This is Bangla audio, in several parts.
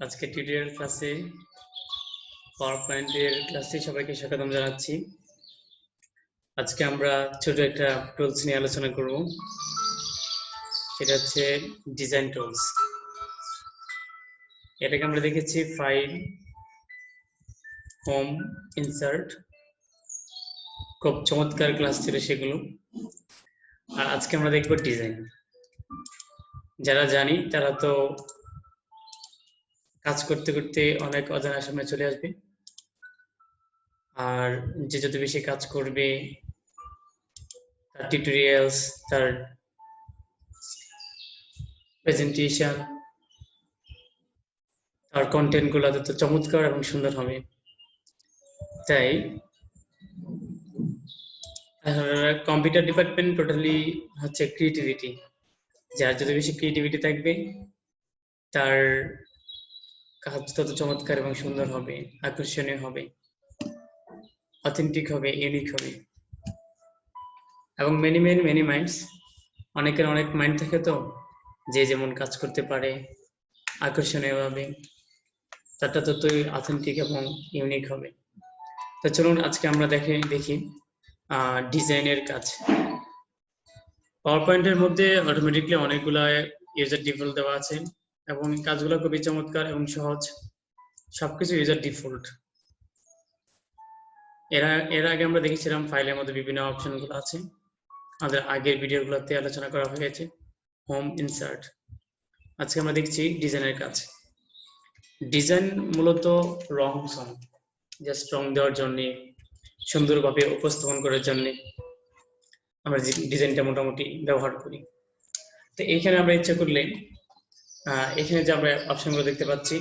আজকে টিউটোরিয়াল ক্লাসে পাওয়ার পয়েন্টের ক্লাসে সবাইকে স্বাগতম জানাচ্ছি। আজকে আমরা ছোট একটা টুলস নিয়ে আলোচনা করব। সেটা হচ্ছে ডিজাইন টুলস এটাকে আমরা দেখেছি ফাইল হোম ইনসার্ট খুব চমৎকার ক্লাস ছিল সেগুলো। আর আজকে আমরা দেখব ডিজাইন যারা জানি তারা তো কাজ করতে করতে অনেক অজানা সামনে চলে আসবে। আর যে যত বেশি কাজ করবে, তার টিউটোরিয়ালস তার প্রেজেন্টেশন তার কন্টেন্টগুলো তত চমৎকার এবং সুন্দর হবে। তাই কম্পিউটার ডিপার্টমেন্ট টোটালি হচ্ছে ক্রিয়েটিভিটি যার যত বেশি ক্রিয়েটিভিটি থাকবে, তার কাজ তত চমৎকার এবং সুন্দর হবে, আকর্ষণীয় হবে অথেন্টিক হবে ইউনিক হবে। এবং মেনি মেনি মেনি মাইন্ডস অনেকের অনেক মাইন্ড থাকে তো, যে যেমন কাজ করতে পারে আকর্ষণীয় হবে তারটা ততই অথেন্টিক এবং ইউনিক হবে। তো চলুন আজকে আমরা দেখে, দেখি ডিজাইনের কাজ। পাওয়ার পয়েন্টের মধ্যে অটোমেটিকলি অনেকগুলো ইউজার ডিফল্ট দেওয়া আছে। এবং কাজগুলো খুবই চমৎকার এবং সহজ। সবকিছু ইউজার ডিফল্ট এরা এর আগে আমরা দেখেছিলাম ফাইলের মধ্যে বিভিন্ন অপশনগুলো আছে। আমাদের আগের ভিডিওগুলোতে আলোচনা করা হয়েছে। হোম ইনসার্ট আজকে আমরা দেখছি ডিজাইনের কাজ। ডিজাইন মূলত রং সং জাস্ট রং দেওয়ার জন্য সুন্দরভাবে উপস্থাপন করার জন্য আমরা ডিজাইনটা মোটামুটি ব্যবহার করি। তো এইখানে আমরা ইচ্ছা করলে এখানে যে আমরা অপশনগুলো দেখতে পাচ্ছি,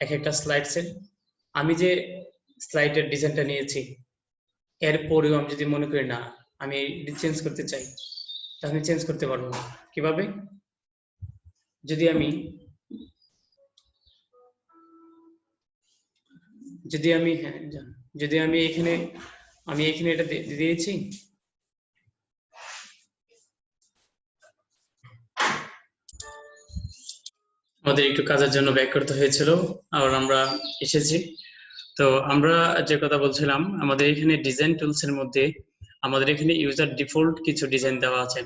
এক একটা স্লাইডসের আমি যে স্লাইডের ডিজাইনটা নিয়েছি এরপরেও আমি যদি মনে করি না, আমি চেঞ্জ করতে চাই, তাহলে চেঞ্জ করতে পারব না। কীভাবে? যদি আমি যদি আমি হ্যাঁ যদি আমি এখানে আমি এখানে এটা দিয়েছি আমাদের একটু কাজের জন্য ব্যাক করতে হয়েছিল আর আমরা এসেছি। তো আমরা যে কথা বলছিলাম, আমাদের এখানে ডিজাইন টুলস এর মধ্যে আমাদের এখানে ইউজার ডিফল্ট কিছু ডিজাইন দেওয়া আছে।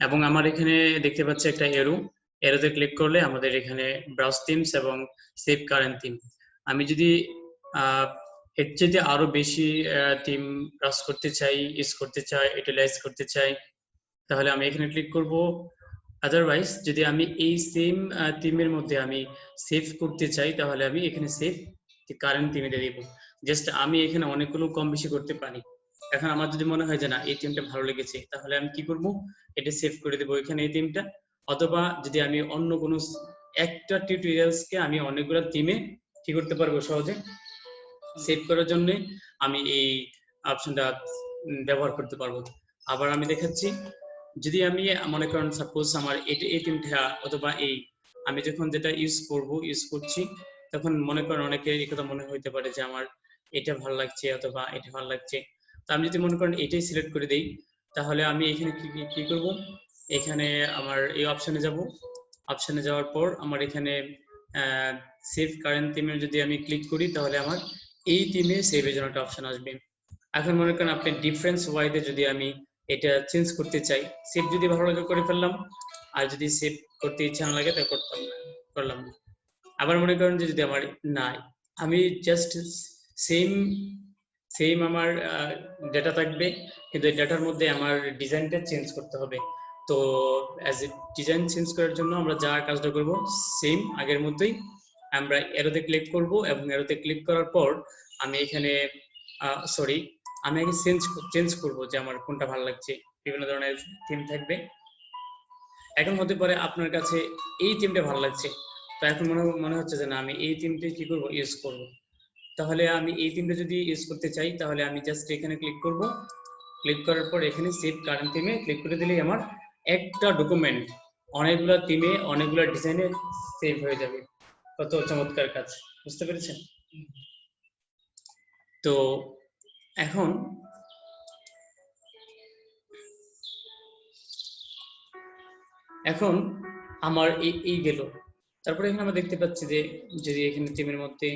এবং আমার এখানে দেখতে পাচ্ছি একটা এরো এরোতে ক্লিক করলে আমাদের এখানে ব্রাউজ থিমস এবং সেভ কারেন্ট থিম আমি যদি এর চেয়ে আরও বেশি থিম ব্রাউজ করতে চাই ইউজ করতে চাই ইউটিলাইজ করতে চাই, তাহলে আমি এখানে ক্লিক করব। আদারওয়াইজ যদি আমি এই সেম থিমের মধ্যে আমি সেভ করতে চাই, তাহলে আমি এখানে সেভ কারেন্ট থিমে দিয়ে দিব। জাস্ট আমি এখানে অনেকগুলো কম বেশি করতে পারি। এখন আমার যদি মনে হয় যে না, এই থিমটা ভালো লেগেছে, তাহলে আমি কি করব? এটা সেভ করে দেবো এখানে এই থিমটা অথবা যদি আমি অন্য কোনো একটা টিউটোরিয়ালসকে আমি অনেকগুলো থিমে কি করতে পারব সহজে? সেভ করার জন্য আমি এই অপশনটা ব্যবহার করতে পারব। আবার আমি দেখাচ্ছি যদি আমি মনে করেন সাপোজ আমার এই তিনটা অথবা এই, আমি যখন যেটা ইউজ করব ইউজ করছি, তখন মনে করেন অনেকে এই কথা মনে হইতে পারে যে আমার এটা ভালো লাগছে অথবা এটা ভালো লাগছে। তা আমি যদি মনে করেন এটাই সিলেক্ট করে দেই, তাহলে আমি এখানে কি কি করব? এখানে আমার এই অপশনে যাব। অপশনে যাওয়ার পর আমার এখানে সেভ কারেন্ট থিমে যদি আমি ক্লিক করি, তাহলে আমার এই থিমে সেভের জন্য একটা অপশন আসবে। এখন মনে করেন আপনি ডিফারেন্স ওয়াইতে যদি আমি এটা চেঞ্জ করতে চাই। সেভ যদি ভালো লাগে করে ফেললাম, আর যদি সেভ করতে ইচ্ছা না লাগে তা করতাম না, করলাম না। আবার মনে করেন যে যদি আমার নাই, আমি জাস্ট সেম সেম আমার ডেটা থাকবে, কিন্তু এই ডেটার মধ্যে আমার ডিজাইনটা চেঞ্জ করতে হবে। তো অ্যাজ এ ডিজাইন চেঞ্জ করার জন্য আমরা যা কাজটা করব সেম আগের মধ্যেই আমরা এরোতে ক্লিক করব এবং এরোতে ক্লিক করার পর আমি এখানে সরি আমি আগে চেঞ্জ চেঞ্জ করব যে আমার কোনটা ভালো লাগছে। বিভিন্ন ধরনের থিম থাকবে। এখন হতে পারে আপনার কাছে এই থিমটা ভালো লাগছে। তো এখন মনে মনে হচ্ছে যে না, আমি এই থিমটা কি করব? ইউজ করব। তাহলে আমি এই থিমটা যদি ইউজ করতে চাই, তাহলে আমি জাস্ট এখানে ক্লিক করব। ক্লিক করার পর এখানে সেভ কারেন্ট থিমে ক্লিক করে দিলেই আমার একটা ডকুমেন্ট অনেকগুলো থিমে অনেকগুলো ডিজাইনে সেভ হয়ে যাবে। কত চমৎকার কাজ, বুঝতে পেরেছেন? তো এখন এখন আমার এই এই গেল। তারপরে এখানে আমরা দেখতে পাচ্ছি যে, যদি এখানে টিমের মধ্যে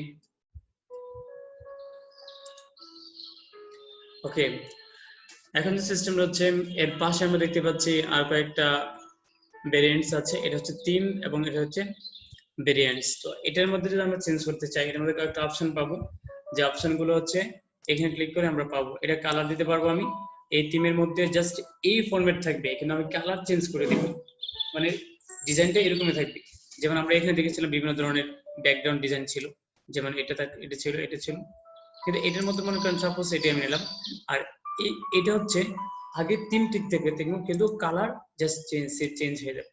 ওকে এখন যে সিস্টেমটা হচ্ছে এর পাশে আমরা দেখতে পাচ্ছি আর কয়েকটা ভেরিয়েন্টস আছে। এটা হচ্ছে তিন এবং এটা হচ্ছে ভেরিয়েন্টস তো এটার মধ্যে যদি আমরা চেঞ্জ করতে চাই, এটার মধ্যে কয়েকটা অপশন পাবো। যে অপশনগুলো হচ্ছে এখানে ক্লিক করে আমরা পাবো। এটা কালার দিতে পারব আমি। এই টিমের মধ্যে জাস্ট এই ফরম্যাট থাকবে। এখানে আমি কালার চেঞ্জ করে দিব। মানে ডিজাইনটা এরকমই থাকবে। যেমন আমরা এখানে দেখেছিলাম বিভিন্ন ধরনের ব্যাকগ্রাউন্ড ডিজাইন ছিল। যেমন এটা থাক- এটা ছিল এটা ছিল। কিন্তু এটার মধ্যে মনে করেন সাপোজ এটা আমি নিলাম। আর এই- এটা হচ্ছে আগে তিন টিক থেকে দেখব কিন্তু কালার জাস্ট চেঞ্জ চেঞ্জ হয়ে যাবে।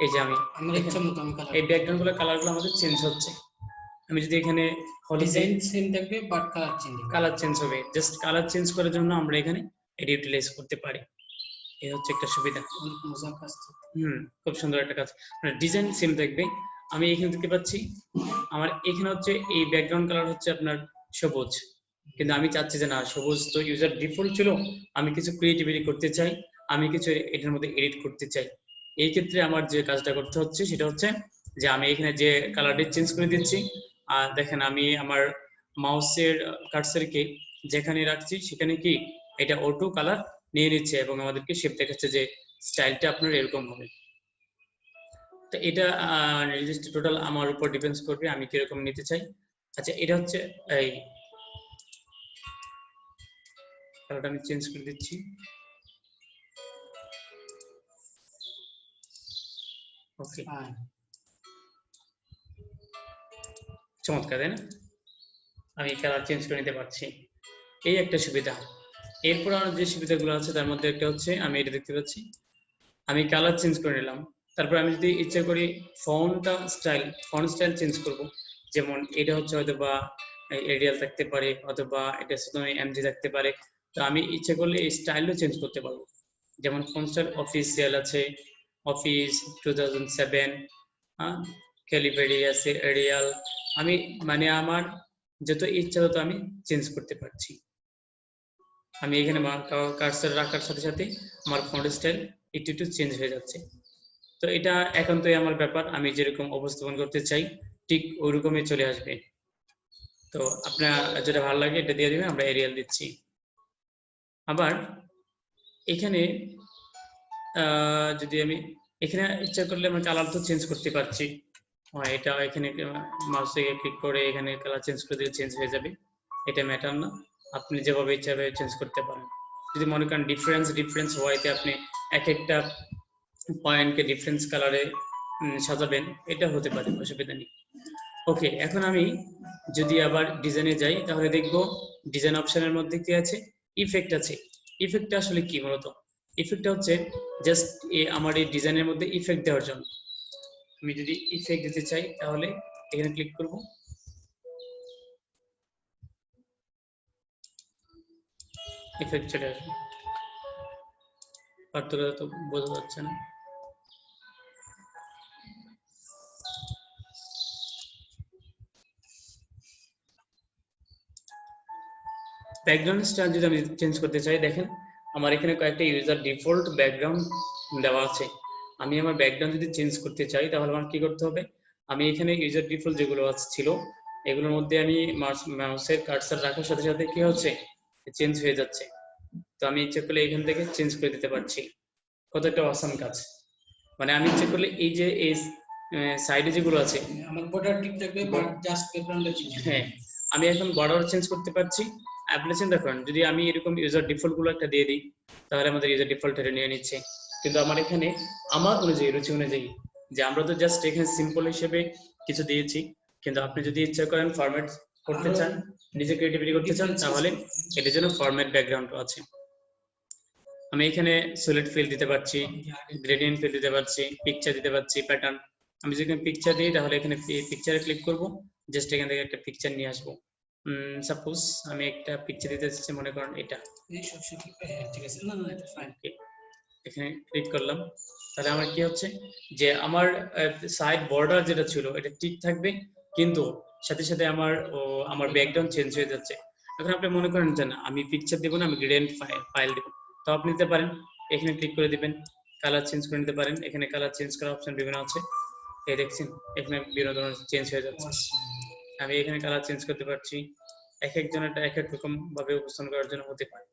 এই যে আমি এই ব্যাকগ্রাউন্ডগুলো কালারগুলো আমাদের চেঞ্জ হচ্ছে। আমি যদি এখানে ডিজাইন সেম থাকবে but colour change colour change হবে। জাস্ট কালার চেঞ্জ করার জন্য আমরা এখানে এটা ইউটিলাইজ করতে পারি। এই হচ্ছে একটা সুবিধা। মজার কাজ। হুম খুব সুন্দর একটা কাজ। মানে ডিজাইন সেম থাকবে। আমি এখানে দেখতে পাচ্ছি আমার এখানে হচ্ছে এই ব্যাকগ্রাউন্ড কালার হচ্ছে আপনার সবুজ। কিন্তু আমি চাচ্ছি যে না সবুজ তো ইউজার ডিফল্ট ছিল আমি কিছু ক্রিয়েটিভিটি করতে চাই আমি কিছু এটার মধ্যে এডিট করতে চাই। এই ক্ষেত্রে আমার যে কাজটা করতে হচ্ছে সেটা হচ্ছে যে আমি এখানে যে কালারটি চেঞ্জ করে দিচ্ছি দেখেন আমি আমার মাউসের কার্সারকে যেখানে রাখছি, সেখানে কি এটা অটো কালার নিয়ে নিচ্ছে এবং আমাদেরকে শেপ দেখাচ্ছে যে স্টাইলটা আপনার এরকম হবে। তো এটা টোটাল আমার উপর ডিপেন্ডস করবে আমি কীরকম নিতে চাই। আচ্ছা এটা হচ্ছে এই কালারটা আমি চেঞ্জ করে দিচ্ছি। ওকে চমৎকার, তাই না? আমি কালার চেঞ্জ করে নিতে পারছি। এই একটা সুবিধা। এরপর আর যে সুবিধাগুলো আছে, তার মধ্যে একটা হচ্ছে, আমি এটা দেখতে পাচ্ছি। আমি কালার চেঞ্জ করে নিলাম। তারপর আমি যদি ইচ্ছা করি ফন্টটা স্টাইল ফন্ট স্টাইল চেঞ্জ করব। যেমন এটা হচ্ছে হয়তো বা এরিয়াল থাকতে পারে, অথবা এটা শুধু এমজি থাকতে পারে। তো আমি ইচ্ছা করলে এই স্টাইলও চেঞ্জ করতে পারব। যেমন ফন্ট স্টাইল অফিসিয়াল আছে অফিস টু থাউজেন্ড সেভেন আছে এরিয়াল। আমি মানে আমার যত ইচ্ছা তত আমি চেঞ্জ করতে পারছি। আমি এখানে কার্সার রাখার সাথে সাথে আমার ফন্ট স্টাইল একটু একটু চেঞ্জ হয়ে যাচ্ছে। তো এটা একান্তই আমার ব্যাপার। আমি যেরকম উপস্থাপন করতে চাই, ঠিক ওইরকমই চলে আসবে। তো আপনার যেটা ভালো লাগে এটা দিয়ে দিবেন, আমরা এরিয়াল দিচ্ছি। আবার এখানে যদি আমি, এখানে ইচ্ছা করলে আমি কালার তো চেঞ্জ করতে পারছি। এটা এখানে মাউসে ক্লিক করে এখানে কালার চেঞ্জ করে দিলে চেঞ্জ হয়ে যাবে। এটা ম্যাটার না। আপনি যেভাবে ইচ্ছা চেঞ্জ করতে পারেন। যদি মনে করেন ডিফারেন্স ডিফারেন্স হওয়াতে আপনি এক একটা পয়েন্টকে ডিফারেন্স কালারে সাজাবেন। এটা হতে পারে অসুবিধা নেই। ওকে এখন আমি যদি আবার ডিজাইনে যাই, তাহলে দেখব ডিজাইন অপশনের মধ্যে কি আছে? ইফেক্ট আছে। ইফেক্টটা আসলে কি মূলত ইফেক্টটা হচ্ছে জাস্ট আমার এই ডিজাইনের মধ্যে ইফেক্ট দেওয়ার জন্য। আমি যদি ইফেক্ট দিতে চাই, তাহলে এখানে ক্লিক করব। ইফেক্ট চলে আসবে। পার্থক্য তো বোঝা যাচ্ছে না। ব্যাকগ্রাউন্ড স্টাইল যদি আমি চেঞ্জ করতে চাই, দেখেন, আমার এখানে কয়েকটা ইউজার ডিফল্ট ব্যাকগ্রাউন্ড দেওয়া আছে। আমি আমার ব্যাকগ্রাউন্ড যদি চেঞ্জ করতে চাই তাহলে আমার কি করতে হবে? আমি এখানে ইউজার ডিফল্ট যেগুলো ছিল এগুলোর মধ্যে আমি মাউসের কার্সার রাখার সাথে সাথে কি হচ্ছে? চেঞ্জ হয়ে যাচ্ছে। তো আমি ইচ্ছে করলে এখান থেকে চেঞ্জ করে দিতে পারছি। কত একটা অসাম কাজ। মানে আমি ইচ্ছে করলে এই যে এই সাইডে যেগুলো আছে আমার বর্ডার ঠিক থাকবে বাট জাস্ট ব্যাকগ্রাউন্ডটা চেঞ্জ হ্যাঁ আমি এখন বর্ডার চেঞ্জ করতে পারছি। আপনি চিন্তা করেন যদি আমি এরকম ইউজার ডিফল্টগুলো একটা দিয়ে দিই তাহলে আমাদের ইউজার ডিফল্ট এটা নিয়ে নিচ্ছে। কিন্তু আমার এখানে আমার অনুযায়ী রুচি অনুযায়ী যে আমরা তো জাস্ট এখানে সিম্পল হিসেবে কিছু দিয়েছি কিন্তু আপনি যদি ইচ্ছা করেন ফরম্যাট করতে চান নিজে ক্রিয়েটিভিটি করতে চান তাহলে এটার জন্য ফরম্যাট ব্যাকগ্রাউন্ড আছে। আমি এখানে সলিড ফিল দিতে পারছি গ্রেডিয়েন্ট ফিল দিতে পারছি পিকচার দিতে পারছি প্যাটার্ন আমি যদি পিকচার দিই তাহলে এখানে পিকচারে ক্লিক করব জাস্ট এখান থেকে একটা পিকচার নিয়ে আসব। সাপোজ আমি একটা পিকচার দিতে চাচ্ছি মনে করেন এটা। ঠিক আছে। না না এটা ফাইন এখানে ক্লিক করলাম। তাহলে আমার কি হচ্ছে? যে আমার সাইড বর্ডার যেটা ছিল, এটা ঠিক থাকবে, কিন্তু সাথে সাথে আমার আমার ব্যাকগ্রাউন্ড চেঞ্জ হয়ে যাচ্ছে। এখন আপনি মনে করেন যে না, আমি পিকচার দেবো না, আমি গ্রেডিয়েন্ট ফাইল দেবো। তো আপনি নিতে পারেন। এখানে ক্লিক করে দিবেন। কালার চেঞ্জ করে নিতে পারেন। এখানে কালার চেঞ্জ করার অপশন বিভিন্ন আছে। এই দেখছেন, এখানে বিভিন্ন ধরনের চেঞ্জ হয়ে যাচ্ছে। আমি এখানে কালার চেঞ্জ করতে পারছি। এক একজনের এক এক রকম ভাবে উপস্থাপন করার জন্য হতে পারে।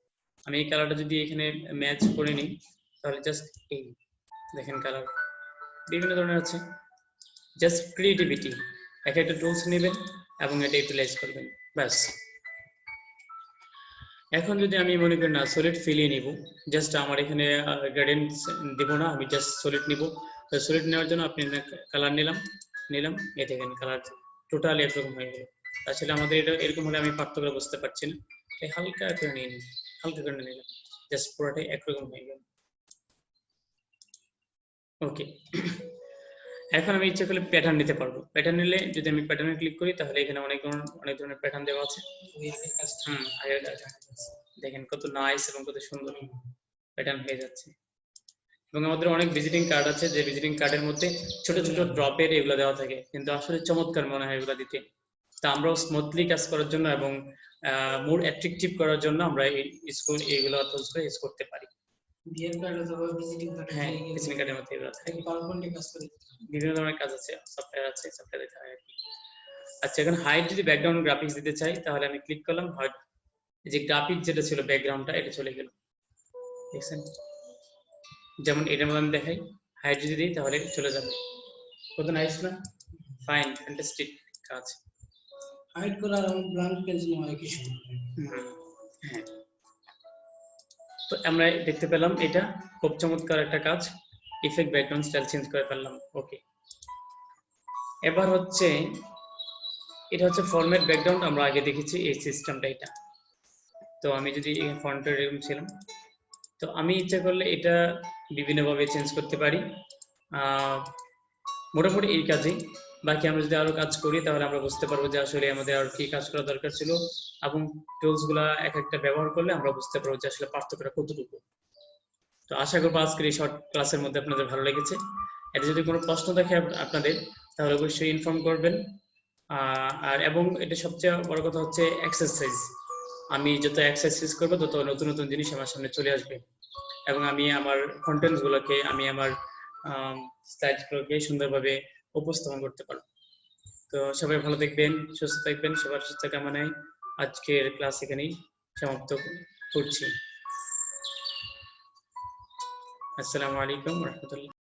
আমি এই কালারটা যদি এখানে ম্যাচ করে নিই তাহলে জাস্ট এই দেখেন কালার বিভিন্ন ধরনের আছে জাস্ট ক্রিয়েটিভিটি এক একটা টুলস নেবেন এবং এটা ইউটিলাইজ করবেন। ব্যাস। এখন যদি আমি মনে করি না সলিড ফিলিয়ে নিব। জাস্ট আমার এখানে গাইডেন্স দেব না, আমি জাস্ট সলিড নিব। সলিড নেওয়ার জন্য আপনি কালার নিলাম নিলাম। এ দেখেন কালার টোটালি একরকম হয়ে গেল। আসলে আমাদের এটা এরকম হলে আমি পার্থক্য বুঝতে পারছি না। তাই হালকা করে নিয়ে নিই। হালকা করে নিলাম। জাস্ট পুরোটাই একরকম হয়ে গেল। ওকে এখন আমি ইচ্ছে করলে প্যাটার্ন নিতে পারব। প্যাটার্ন নিলে যদি আমি প্যাটার্নে ক্লিক করি, তাহলে এখানে অনেক অনেক ধরনের প্যাটার্ন দেওয়া আছে। দেখেন কত নাইস এবং কত সুন্দর প্যাটার্ন হয়ে যাচ্ছে। এবং আমাদের অনেক ভিজিটিং কার্ড আছে, যে ভিজিটিং কার্ডের মধ্যে ছোট ছোট ড্রপের এগুলো দেওয়া থাকে। কিন্তু আসলে চমৎকার মনে হয় এগুলো দিতে। তা আমরাও স্মুথলি কাজ করার জন্য এবং মোর অ্যাট্রাকটিভ করার জন্য আমরা এই স্কুল এগুলো ইউজ করতে পারি। বিয়ের কার্ড অথবা ভিজিটিং কার্ড হ্যাঁ ভিজিটিং কার্ডের মধ্যে এগুলো থাকে। পাওয়ারপয়েন্টে কাজ করে বিভিন্ন ধরনের কাজ আছে সফটওয়্যার আছে সফটওয়্যার দিতে হয় আচ্ছা এখন হাইট যদি ব্যাকগ্রাউন্ড গ্রাফিক্স দিতে চাই তাহলে আমি ক্লিক করলাম হাইট যে গ্রাফিক যেটা ছিল ব্যাকগ্রাউন্ডটা এটা চলে গেল। দেখছেন? যেমন এটার মধ্যে আমি দেখাই হাইট যদি দিই তাহলে চলে যাবে। কত নাইস না? ফাইন ফ্যান্টাস্টিক কাজ। হাইড করা আর ব্ল্যাঙ্ক পেজ নয় কিছু। হ্যাঁ। তো আমরা দেখতে পেলাম এটা খুব চমৎকার একটা কাজ। ইফেক্ট ব্যাকগ্রাউন্ড স্টাইল চেঞ্জ করে ফেললাম। ওকে এবার হচ্ছে, এটা হচ্ছে ফরম্যাট ব্যাকগ্রাউন্ড আমরা আগে দেখেছি এই সিস্টেমটা এটা। তো আমি যদি ফন্টের এরকম ছিলাম। তো আমি ইচ্ছা করলে এটা বিভিন্নভাবে চেঞ্জ করতে পারি। মোটামুটি এই কাজেই। বাকি আমরা যদি আরও কাজ করি, তাহলে আমরা বুঝতে পারব যে আসলে আমাদের আর কি কাজ করা দরকার ছিল এবং টুলসগুলা এক একটা ব্যবহার করলে আমরা বুঝতে পারব যে আসলে পার্থক্যটা কতটুকু। তো আশা করব আজকের এই শর্ট ক্লাসের মধ্যে আপনাদের ভালো লেগেছে। এটা যদি কোনো প্রশ্ন থাকে আপনাদের, তাহলে অবশ্যই ইনফর্ম করবেন। আর এবং এটা সবচেয়ে বড় কথা হচ্ছে এক্সারসাইজ আমি যত এক্সারসাইজ করব, তত নতুন নতুন জিনিস আমার সামনে চলে আসবে। এবং আমি আমার কন্টেন্টস গুলোকে, আমি আমার স্লাইড গুলোকে সুন্দরভাবে উপস্থাপন করতে পারো। তো সবাই ভালো থাকবেন, সুস্থ থাকবেন, সবার সুস্থ কামনায় আজকের ক্লাস এখানেই সমাপ্ত করছি। আসসালামু আলাইকুম রহমতুল্লাহ।